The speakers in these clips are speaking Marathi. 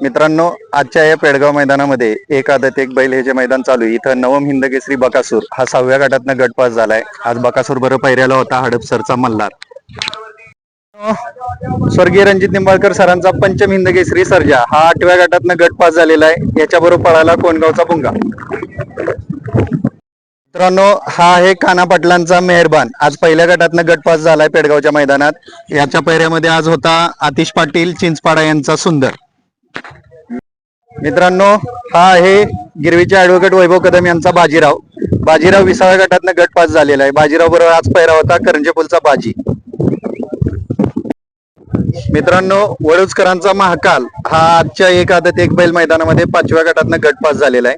मित्रांनो आजच्या या पेडगाव मैदानामध्ये एक आदत एक बैल हे जे मैदान चालू आहे इथं नवम हिंदकेसरी बकासूर हा सहाव्या गटातनं गटपास झालाय. आज बकासूर बरं पैऱ्याला होता हडपसरचा मल्हार. स्वर्गीय रणजित निंबाळकर सरांचा पंचम हिंदकेसरी सर्जा हा आठव्या गटातनं गटपास झालेला आहे. याच्याबरोबर पळाला कोणगावचा भुंगा मित्रांनो हा आहे काना पाटलांचा मेहरबान. आज पहिल्या गटातनं गटपास झालाय पेडगावच्या मैदानात. याच्या पैऱ्यामध्ये आज होता आतिश पाटील चिंचपाडा यांचा सुंदर. मित्रांनो हा आहे गिरवीचे ऍडव्होकेट वैभव कदम यांचा बाजीराव. बाजीराव विसाव्या गटातनं गटपास झालेला आहे. बाजीराव बरोबर आज पैरा होता करंजेपूलचा बाजी. मित्रांनो वडूजकरांचा महाकाल हा आजच्या एक आदत एक बैल मैदानामध्ये पाचव्या गटातनं गटपास झालेला आहे.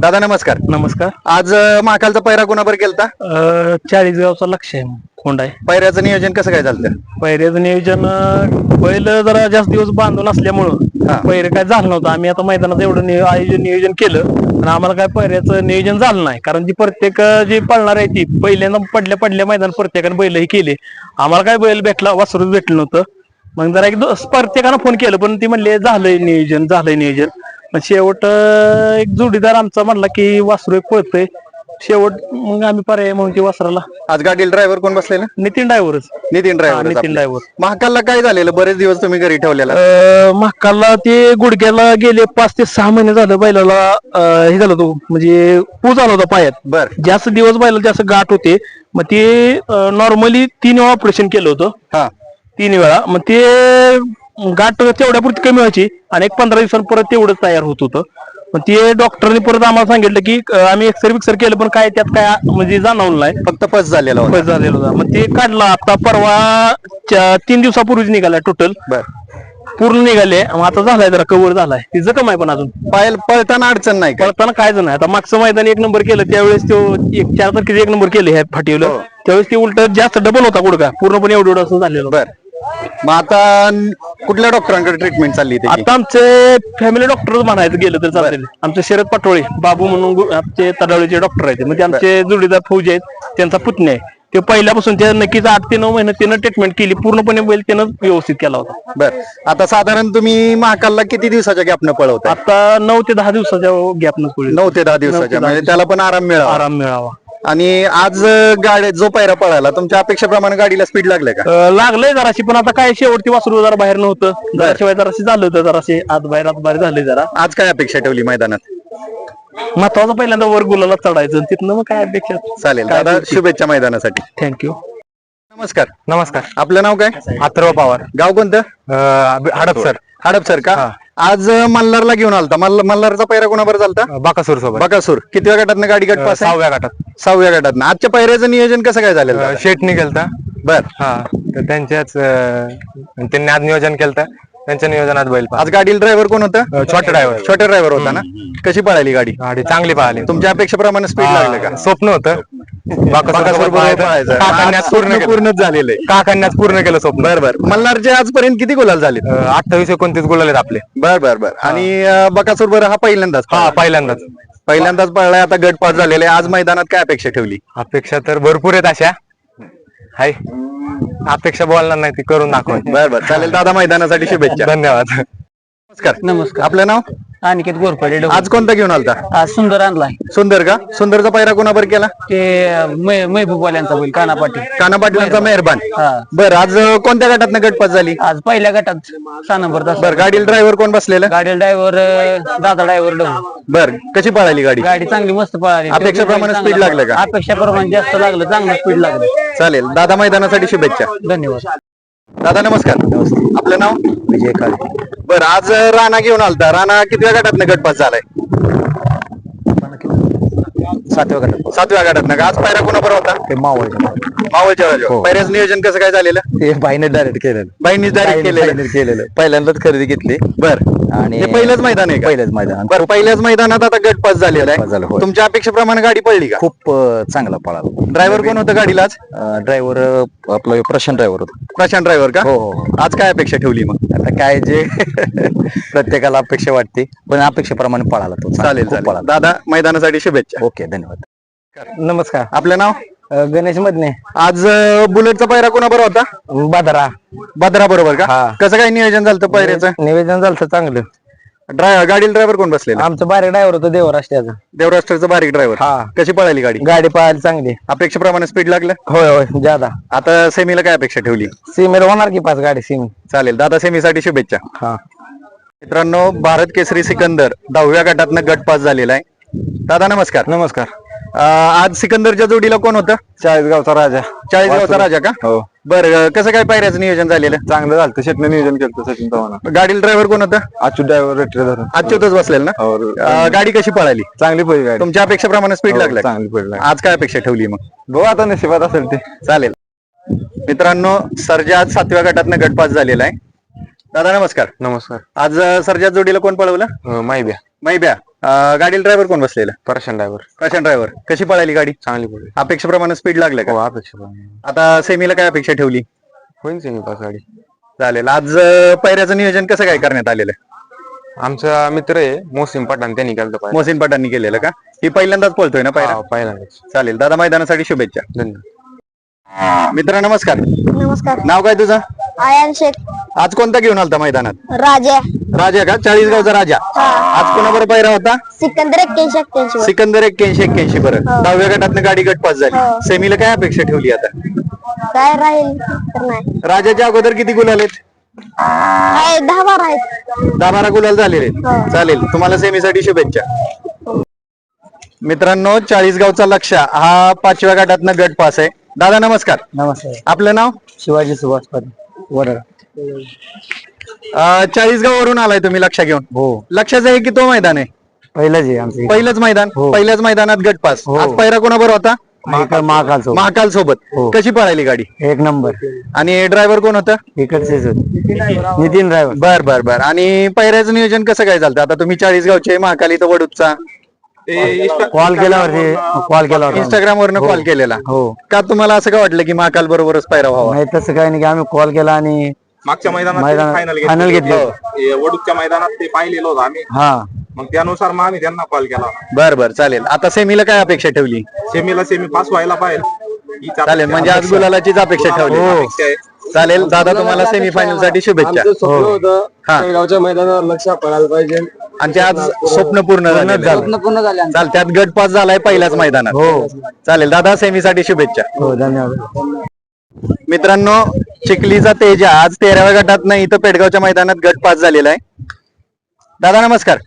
दादा नमस्कार. नमस्कार. आज अं, महाकालचा पैरा कोणाबर केलता अं, चाळीस गावचा लक्ष आहे कोंड आहे पैऱ्याचं नियोजन कसं काय झालं पैऱ्याचं नियोजन अं, पहिलं जरा जास्त दिवस बांधून. असल्यामुळं पहिरे काय झालं नव्हतं. आम्ही आता मैदानाचं एवढं नियो- आयोजन नियोजन केलं आणि आम्हाला काय पहिऱ्याचं नियोजन झालं नाही. कारण जी प्रत्येक अं, जी पळणार आहे ती पहिल्यांदा पडल्या पडल्या मैदान प्रत्येकाने बैलही केले. आम्हाला काय बैल भेटला वासरूच भेटलं नव्हतं. मग जरा एक दो- प्रत्येकानं फोन केलं पण ती म्हणले झालंय नियोजन झालंय नियोजन. शेवट अं, एक जोडीदार आमचा म्हणला की वासरू एक पळतंय. शेवट मग आम्ही पर्याय म्हणून ती वासराला. आज गाडीला ड्रायव्हर कोण बसलेला? नितीन ड्रायव्हरच नितीन ड्रायव्हर नितीन ड्रायव्हर महाकालला काय झालेलं? बरेच दिवस तुम्ही घरी ठेवलेला. महाकालला ते गुडघ्याला गेले पाच ते सहा महिने झालं बैलाला अं, हे झालं तो म्हणजे पूज आला होता पायात. बर. जास्त दिवस बैलाला जास्त गाठ होते. मग ते नॉर्मली तीन वेळा ऑपरेशन केलं होतं. हा. तीन वेळा. मग ते गाठ तेवढ्यापुरती कमी व्हायची आणि एक पंधरा दिवसांनी परत तेवढंच तयार होत होतं. मग ते डॉक्टरने परत आम्हाला सांगितलं की अं, आम्ही एक्सरे बिक्सर केलं पण काय त्यात काय म्हणजे जाणवलं नाही. फक्त पस झालेला होता. बस झालेलं होता. मग ते काढला. आता परवा च्या- तीन दिवसापूर्वीच निघालाय टोटल बर. पूर्ण निघाले. मग आता झालाय जरा कव्हर झालाय. ती जखम आहे पण अजून. पायल पळताना अडचण नाही का पळताना कायच नाही. आता मागचं मैदान एक नंबर केलं त्यावेळेस तो एक चार तारखेचे एक नंबर केले ह्या फाटीवलं हो. त्यावेळेस ते उलट जास्त डबल होता गुडघा. पूर्णपणे एवढं एवढं असं झालेलं होतं. बर. मग आता न- कुठल्या डॉक्टरांकडे ट्रीटमेंट चालली त्याची? आता आमचे फॅमिली डॉक्टर म्हणायचं गेलं तर चालेल आमचे शरद पाटोळे बाबू म्हणून गु- आमचे तडावळीचे डॉक्टर आहेत. म्हणजे आमचे जोडीदार फौजी आहेत. त्यांचा पुतणे आहे. ते पहिल्यापासून ते नक्कीच आठ ते नऊ महिने त्यानं ट्रीटमेंट केली. पूर्णपणे बैल त्यानं व्यवस्थित केला होता. बर. आता साधारण तुम्ही महाकालला किती दिवसाच्या गॅपनं पळवता आता नऊ ते दहा दिवसाच्या गॅपनं नऊ ते दहा दिवसाच्या. म्हणजे त्याला पण आराम मिळावा. आराम मिळावा. आणि आज गाडी जो पैरा पळाला तुमच्या अपेक्षेप्रमाणे गाडीला स्पीड लागले का? अं, लागलंय जराशी पण आता काय शेवटची वासरू जरा बाहेर नव्हतं. जरा शिवाय जराशी झालं होतं जराशी आत बाहेर आत बाहेर झाले जरा. आज काय अपेक्षा ठेवली मैदानात? महत्वाचं पहिल्यांदा वर गुलाला चढायचं तिथनं मग काय अपेक्षा? चालेल. दादा शुभेच्छा मैदानासाठी. थँक्यू नमस्कार. नमस्कार. आपलं नाव काय? अथर्व पवार. गाव कोणतं? हडपसर. हडपसर का? आज अं, मल्हारला घेऊन आलता. मल्हारचा पैरा कोणाबर चालता बाकासूर सोबत. बकासूर. कितव्या गटातनं गाडी गट पास आहे? सहाव्या गटात. सहाव्या गटातनं. आजच्या पैऱ्याचं नियोजन कसं काय झालेलं? शेट निघेलता. बर. हा तर त्यांच्याच अं, त्यांनी आज नियोजन केलं त्यांच्या नियोजनात बैल आज गाडीला ड्रायव्हर कोण होता? छोटा ड्रायव्हर छोटा ड्रायव्हर होता ना? कशी पळाली गाडी? गाडी चांगली पाहिली तुमच्या अपेक्षेप्रमाणे स्पीड लागलं का? स्वप्न होतं. बकासूर बाकासूर बरोबर पळायचं. काकांनी आज आज पूर्ण पूर्णच झालेलं आहे पूर्ण केलं स्वप्न. बर बर. मल्हारचे आजपर्यंत किती गुलाल झाले अठ्ठावीस एकोणतीस गुलाल आहेत आपले. बर बर बर. आणि बकासूर बरं हा पहिल्यांदाच हा. पहिल्यांदाच. पहिल्यांदाच पळलाय आता गट पास झालेले. आज मैदानात काय अपेक्षा ठेवली? अपेक्षा तर भरपूर आहेत अशा. हाय. अपेक्षा बोलणार नाही ती करून दाखव बर बर. चालेल दादा मैदानासाठी शुभेच्छा. धन्यवाद. नमस्कार. नमस्कार. आपलं नाव? अनिकेत गोरपडे डोंगर. आज कोणता घेऊन आलता? आज सुंदर आणलाय. सुंदर का? सुंदरचा पैरा कोणाबर केला? ते मै- महबूबवाल्यांचा बैल काना पाटील. काना पाटलांचा मेहरबान. हा. बर आज अं, कोणत्या गटातनं गट पास झाली? आज पहिल्या गटात सहा नंबर तास बर गाडीला ड्रायव्हर कोण बसलेलं? गाडी ड्रायव्हर दादा ड्रायव्हर डोंगर. बर कशी पळाली गाडी? गाडी चांगली मस्त पळाली. अपेक्षेप्रमाणे speed लागलं का? अपेक्षाप्रमाणे जास्त लागलं चांगलं स्पीड लागलं. चालेल दादा मैदानासाठी शुभेच्छा. धन्यवाद. दादा नमस्कार. आपलं नाव? विजय काळे. बर आज राणा घेऊन आलता. राणा कितव्या गटातनं गट पास झालाय? सातव्या गटात. सातव्या गटातनं का? आज पायरा कोणाबरोबर होता? ते मावळच्या मावळच्या बाजूला. पायऱ्याचं नियोजन कसं काय झालेलं? ते बाईने डायरेक्ट केलेलं. बाईंनीच डायरेक्ट केलेलं. केलेलं. पहिल्यांदाच खरेदी घेतली. बर. आणि हे पहिलंच मैदान आहे का? पहिलंच मैदान. बर पहिल्याच मैदानात आता गट पास झालेला झालं, आहे होय. तुमच्या अपेक्षेप्रमाणे गाडी पडली का? खूप अं, चांगला पळाला. ड्रायव्हर कोण होतं गाडीला आज? ड्रायव्हर आपला प्रशांत ड्रायव्हर होता. प्रशांत ड्रायव्हर का? हो, हो, आज काय अपेक्षा ठेवली मग? आता काय जे प्रत्येकाला अपेक्षा वाटते पण अपेक्षेप्रमाणे पळाला तो. चांगला, चालेल खूप चालेल. पळाला. दादा मैदानासाठी शुभेच्छा. ओके धन्यवाद. नमस्कार. आपलं नाव? गणेश मधने आज अं, बुलेटचा पायरा कोणाबरोबर होता? बादरा. भद्रा बरोबर का? हा. कसं काय नियोजन झालं पायऱ्याचं? निवेदन झालं चांगलं. ड्राय गाडीला ड्रायव्हर कोण बसलेला? आमचं बारीक ड्रायव्हर होतं देवराष्ट्राचा देवराष्ट्राचा बारीक ड्रायव्हर. हा. कशी पळाली गाडी? गाडी पाहायला चांगली. अपेक्षेप्रमाणे स्पीड लागलं? होय होय ज्यादा. आता सेमीला काय अपेक्षा ठेवली? सीमेला होणार की पाच गाडी सीमे. चालेल दादा सेमीसाठी शुभेच्छा. हा. मित्रांनो भारत केसरी सिकंदर दहाव्या गटातनं गट पास झालेला आहे. दादा नमस्कार. नमस्कार. आज सिकंदरच्या जोडीला कोण होतं? चाळीसगावचा राजा. चाळीसगावचा राजा का? हो. बरं कसं काय पायऱ्याचं नियोजन झालेलं? चांगलं झालं. शेतनं नियोजन केलं सचिन चव्हाण गाडीला ड्रायव्हर कोण होतं? अच्युत ड्रायव्हर रेट्रे धरून. अच्युतच बसलेल ना? हो, अं, गाडी कशी पळाली? चांगली पहिली गाडी. तुमच्या अपेक्षेप्रमाणे स्पीड हो, लागलं चांगली पडली आज काय अपेक्षा ठेवली मग? बघू आता नशिबात असेल ते. चालेल. मित्रांनो सर्जा आज सातव्या गटातनं गट पास झालेला आहे. दादा नमस्कार. नमस्कार. आज अं, सर्जा जोडीला कोण पळवलं? अं, माहिब्या मैब्या अं, गाडीला ड्रायव्हर कोण बसलेला? परशन ड्रायव्हर कशान ड्रायव्हर कशी पळाली गाडी? चांगली पडली अपेक्षेप्रमाणे स्पीड लागलं हो का? अपेक्षा प्रमाणे. आता सेमीला काय अपेक्षा ठेवली? होईल सेमी पास गाडी. चालेल. आज अं, पायऱ्याचं नियोजन कसं काय करण्यात आलेलं? आमचा मित्र आहे मोसिम पठाण त्यांनी केलं पाहिजे मोहसिन पटांनी केलेलं का? ही पहिल्यांदाच पळतोय ना पायऱ्या पहिल्यांदाच. चालेल. दादा मैदानासाठी शुभेच्छा. धन्यवाद. मित्र नमस्कार. नमस्कार. नाव काय तुझं? आयन शेख. आज कोणता घेऊन आलता मैदानात? राजा. राजा का? चाळीसगावचा राजा. आज कोणाबरोबर पायरा होता? सिकंदर एक्क्याऐंशी एक्क्याऐंशी वर. सिकंदर एक्क्याऐंशी एक्क्याऐंशी बरं. दहाव्या गटातनं गाडी गट पास झाली. हो. सेमीला काय अपेक्षा ठेवली आता? काय राहील? तर नाही. राजाच्या अगोदर किती गुलाल आहेत? काय दहा बारा आहेत. दहा बारा गुलाल झालेले आहेत. हो. चालेल. तुम्हाला सेमीसाठी शुभेच्छा. मित्रांनो चाळीसगावचा लक्ष हा पाचव्या गटातनं गट पास आहे. दादा नमस्कार. नमस्कार. आपलं नाव? शिवाजी सुभाष पाटील वडा चाळीसगाव वरून आलाय तुम्ही लक्ष घेऊन. हो. लक्षाचं आहे की तो मैदान आहे? पहिलंच आहे आमचं पहिलंच मैदान? पहिल्याच मैदानात गट पास. हो. आज पैरा कोणाबरोबर होता? महाकाल. महाकाल सोबत. हो. कशी पळाली गाडी? एक नंबर. आणि ड्रायव्हर कोण होतं? इकडचेच नितीन ड्रायव्हर. बर बर बर. आणि पैऱ्याचं नियोजन कसं काय चालतं आता तुम्ही चाळीसगावचे महाकाल इथं वडूचा कॉल केल्यावरती कॉल केला होता इंस्टाग्राम वरनं कॉल केलेला. हो. का तुम्हाला असं काय वाटलं की महाकाल बरोबरच पैरा व्हावा? नाही तसं काही नाही की आम्ही कॉल केला आणि मागच्या मैदानात मैदान फायनल फायनल घेतले वडूच्या मैदानात ते पाहिलेलं होतं आम्ही. हा. मग त्यानुसार मग आम्ही त्यांना कॉल केला. बर बर चालेल. आता सेमीला काय अपेक्षा ठेवली? सेमीला सेमी पास व्हायला पाहिजे. हीच चालेल म्हणजे आज गुलालाचीच अपेक्षा ठेवली. अपेक्षा आहे. चालेल दादा तुम्हाला सेमीफायनलसाठी शुभेच्छा. हा. गावच्या मैदानावर लक्ष पडायला पाहिजे. आणि ते आज स्वप्न पूर्ण झालं. पूर्ण झाले चाल त्यात गट पास झालाय पहिल्याच मैदानात. हो चालेल दादा सेमीसाठी शुभेच्छा. हो धन्यवाद. मित्रांनो चिखलीचा तेजा आज तेराव्या गटात नाही इथं पेडगावच्या मैदानात गट पास झालेला आहे. दादा नमस्कार.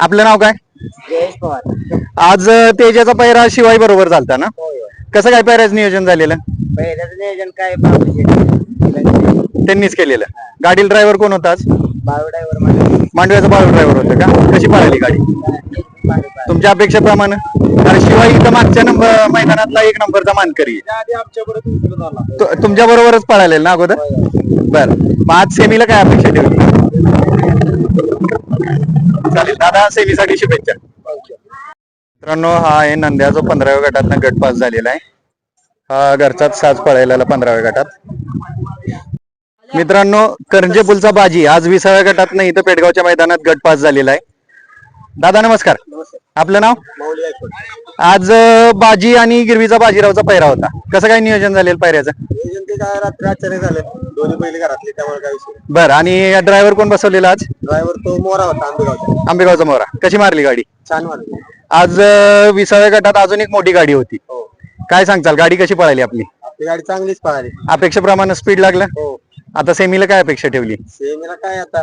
आपलं नाव काय? आज तेजाचा पैरा शिवाई बरोबर चालता ना? कसं काय पैराचं नियोजन झालेलं? नियोजन काय त्यांनीच केलेलं. गाडीला ड्रायव्हर कोण होता आज? ड्रायव्हर मांडव्याचा बाळू ड्रायव्हर होतं का? कशी पळाली गाडी? तुमच्या अपेक्षेप्रमाणे? कारण शिवाय इथं मागच्या नंबर मैदानातला एक नंबरचा मानकरी. तुमच्या बरोबरच पळाले ना अगोदर? बर. आज सेमीला काय अपेक्षा ठेवली? चालेल दादा सेमीसाठी शुभेच्छा. मित्रांनो हा आहे नंद्या जो पंधराव्या गटात गट पास झालेला आहे. हा घरचाच साज पळायला पंधराव्या गटात. मित्रांनो करंजेपूलचा बाजी आज विसाव्या गटात इथं पेडगावच्या मैदानात गट पास झालेला आहे. दादा नमस्कार. आपलं नाव? आज अं, बाजी आणि गिरवीचा बाजीरावचा पैरा होता. कसं काय नियोजन झालेलं नियोजन ते काय रात्री आचार्य झाले. दोन्ही पहिले घरातले त्यामुळे काय विषय बरं आणि ड्रायव्हर कोण बसवलेला आज? ड्रायव्हर तो मोरा होता आंबेगावचा. आंबेगावचा मोरा. कशी मारली गाडी? छान मारले. आज अं, विसाव्या गटात अजून एक मोठी गाडी होती. काय सांगचाल गाडी कशी पळाली आपली? आपली गाडी चांगलीच पळाली. अपेक्षेप्रमाणे स्पीड लागलं? हो. आता सेमीला काय अपेक्षा ठेवली? सेमीला काय आता?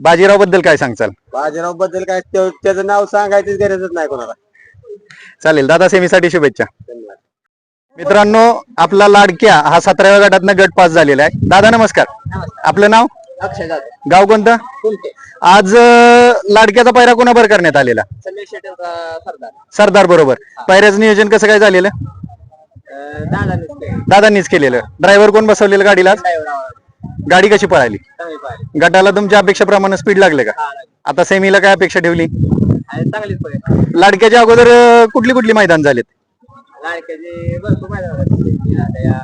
बाजीरावबद्दल काय सांगचाल? बाजीरावबद्दल काय त्यो- त्याचं नाव सांगायचीच गरजच नाही कोणाला. चालेल दादा सेमीसाठी शुभेच्छा. धन्यवाद. मित्रांनो आपला लाडक्या हा सतराव्या गटातनं गट पास झालेला आहे. दादा नमस्कार. आपलं नाव? अक्षय जाधव. गाव कोणतं? आज अं, लाडक्याचा पैरा कोणाबर करण्यात आलेला? संदेश सरदार. सरदार बरोबर. पैऱ्याचं नियोजन कसं काय झालेलं? दादा दादांनीच केलेलं. ड्रायव्हर कोण बसवलेलं गाडीला आज? गाडी कशी पळाली? गटाला तुमच्या अपेक्षेप्रमाणे स्पीड लागले का? आता सेमीला काय अपेक्षा ठेवली? चांगलीच लाडक्याच्या अगोदर अं, कुठली कुठली मैदान झालेत? लाडक्याचे भरपूर मैदान झाल्या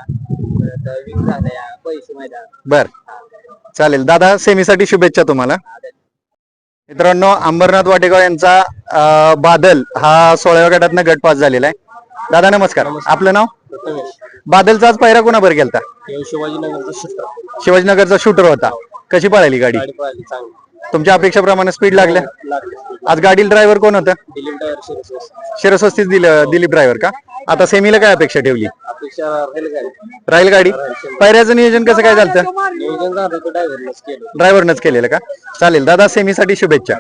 परत विंग झाल्या पैसे मैदान. बर. चालेल. दादा सेमीसाठी शुभेच्छा तुम्हाला. मित्रांनो अंबरनाथ वाटेगाव यांचा अं, बादल हा सोळाव्या गटातनं गट पास झालेला आहे. दादा नमस्कार. आपलं नाव? बादलचा आज पायरा कोणाबर गेलता? शिवाजीनगरचं शिफ्ट शिवाजीनगरचा शूटर होता. कशी पळाली गाडी? गाडी पळाली चांगली. तुमच्या अपेक्षेप्रमाणे स्पीड लागल्या? लागली आज गाडीला ड्रायव्हर कोण होतं? दिलीप टायर शिरसोस शिरस्वस्तीच दिलं दिलीप ड्रायव्हर का? आता सेमीला काय अपेक्षा ठेवली? अपेक्षा राहील गाडी राहील गाडी पायऱ्याचं नियोजन कसं काय झालं नियोजन झालं केलं. ड्रायव्हरनंच केलेलं का? चालेल दादा सेमीसाठी शुभेच्छा.